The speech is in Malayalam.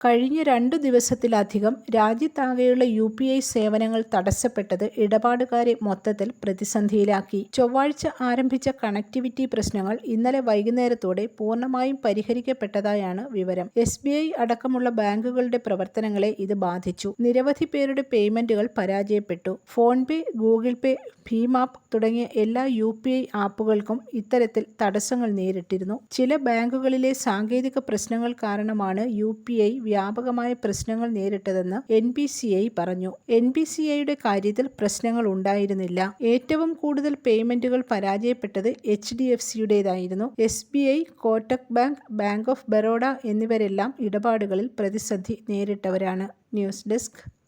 കഴിഞ്ഞ രണ്ടു ദിവസത്തിലധികം രാജ്യത്താകെയുള്ള യു പി ഐ സേവനങ്ങൾ തടസ്സപ്പെട്ടത് ഇടപാടുകാരെ മൊത്തത്തിൽ പ്രതിസന്ധിയിലാക്കി. ചൊവ്വാഴ്ച ആരംഭിച്ച കണക്ടിവിറ്റി പ്രശ്നങ്ങൾ ഇന്നലെ വൈകുന്നേരത്തോടെ പൂർണമായും പരിഹരിക്കപ്പെട്ടതായാണ് വിവരം. എസ് ബി ഐ അടക്കമുള്ള ബാങ്കുകളുടെ പ്രവർത്തനങ്ങളെ ഇത് ബാധിച്ചു. നിരവധി പേരുടെ പേയ്മെന്റുകൾ പരാജയപ്പെട്ടു. ഫോൺ പേ ഗൂഗിൾ പേ ഭീം ആപ്പ് തുടങ്ങിയ എല്ലാ യു പി ഐ ആപ്പുകൾക്കും ഇത്തരത്തിൽ തടസ്സങ്ങൾ നേരിട്ടിരുന്നു. ചില ബാങ്കുകളിലെ സാങ്കേതിക പ്രശ്നങ്ങൾ കാരണമാണ് യു പി ഐ വ്യാപകമായ പ്രശ്നങ്ങൾ നേരിട്ടതെന്ന് എൻ ബി സി ഐ പറഞ്ഞു. എൻ ബി സി ഐയുടെ കാര്യത്തിൽ പ്രശ്നങ്ങൾ ഉണ്ടായിരുന്നില്ല. ഏറ്റവും കൂടുതൽ പേയ്മെന്റുകൾ പരാജയപ്പെട്ടത് H D F സിയുടേതായിരുന്നു S B I Kotak bank bank of Baroda എന്നിവരെല്ലാം ഇടപാടുകളിൽ പ്രതിസന്ധി നേരിട്ടവരാണ്. News desk